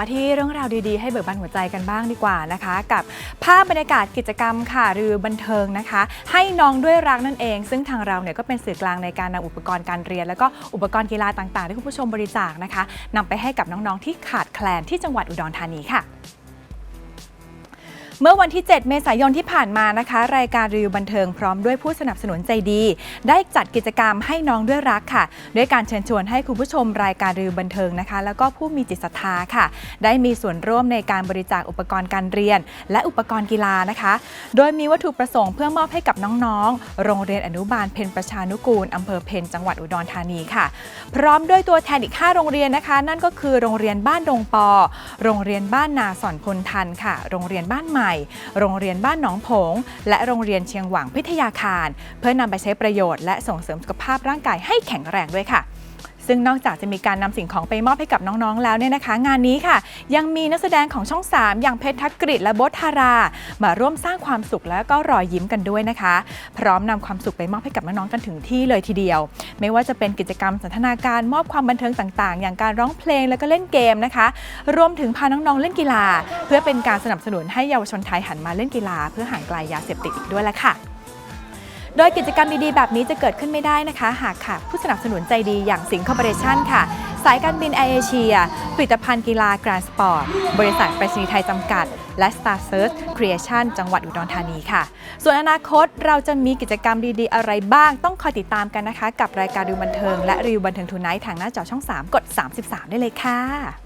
มาที่เรื่องราวดีๆ ให้เบิกบานหัวใจกันบ้างดีกว่านะคะ กับภาพบรรยากาศกิจกรรมค่ะหรือบันเทิงนะคะ ให้น้องด้วยรักนั่นเอง ซึ่งทางเราเนี่ยก็เป็นสื่อกลางในการนำอุปกรณ์การเรียน แล้วก็อุปกรณ์กีฬาต่างๆ ที่คุณผู้ชมบริจาคนะคะนำไปให้กับน้องๆที่ขาดแคลนที่จังหวัดอุดรธานีค่ะ เมื่อวันที่ 7 เมษายนที่ผ่านมานะคะ รายการรีวิวบันเทิงพร้อมด้วยผู้สนับสนุนใจดี ได้จัดกิจกรรมให้น้องด้วยรักค่ะด้วยการเชิญชวนให้คุณผู้ชมรายการรีวิวบันเทิงนะคะ แล้วก็ผู้มีจิตศรัทธาค่ะ ได้มีส่วนร่วมในการบริจาคอุปกรณ์การเรียน และอุปกรณ์กีฬานะคะ โดยมีวัตถุประสงค์เพื่อมอบให้กับน้องๆ โรงเรียนอนุบาลเพ็ญประชานุกูลอำเภอเพ็ญจังหวัดอุดรธานีค่ะ พร้อมด้วยตัวแทนอีก 5 โรงเรียนนะคะ นั่นก็คือโรงเรียนบ้านดงปอ โรงเรียนบ้านนาสอนพลทันค่ะ โรงเรียนบ้านใหม่ โรงเรียนบ้านหนองผง และโรงเรียนเชียงหวังพิทยาคาร เพื่อนำไปใช้ประโยชน์และส่งเสริมสุขภาพร่างกายให้แข็งแรงด้วยค่ะ ซึ่งนอกจากจะมีการนำสิ่งของไปมอบให้กับน้องๆแล้วเนี่ยนะคะ งานนี้ค่ะ ยังมีนักแสดงของช่อง 3 อย่างเพชรทักกฤษและโบทธารา มาร่วมสร้างความสุขและก็รอยยิ้มกันด้วยนะคะ พร้อมนำความสุขไปมอบให้กับน้องๆกันถึงที่เลยทีเดียว ไม่ว่าจะเป็นกิจกรรมสันทนาการมอบความบันเทิงต่างๆ อย่างการร้องเพลงแล้วก็เล่นเกมนะคะ รวมถึงพาน้องๆเล่นกีฬา เพื่อเป็นการสนับสนุนให้เยาวชนไทยหันมาเล่นกีฬา เพื่อห่างไกลยาเสพติดอีกด้วยละค่ะ โดยกิจกรรมดีๆ แบบนี้จะเกิดขึ้นไม่ได้นะคะ หากขาดผู้สนับสนุนใจดีอย่างสิงคอร์ปอเรชั่นค่ะ สายการบินแอร์เอเชียผลิตภัณฑ์กีฬากรนสปอร์ต บริษัทไปรษณีย์ไทยจำกัด และ Star Search Creation จังหวัดอุดรธานีค่ะ ส่วนอนาคตเราจะมีกิจกรรมดีๆ อะไรบ้าง ต้องคอยติดตามกันนะคะ กับรายการดูบันเทิงและรีวิวบันเทิงทูไนท์ทางหน้าจอช่อง 3 กด 33 ได้เลยค่ะ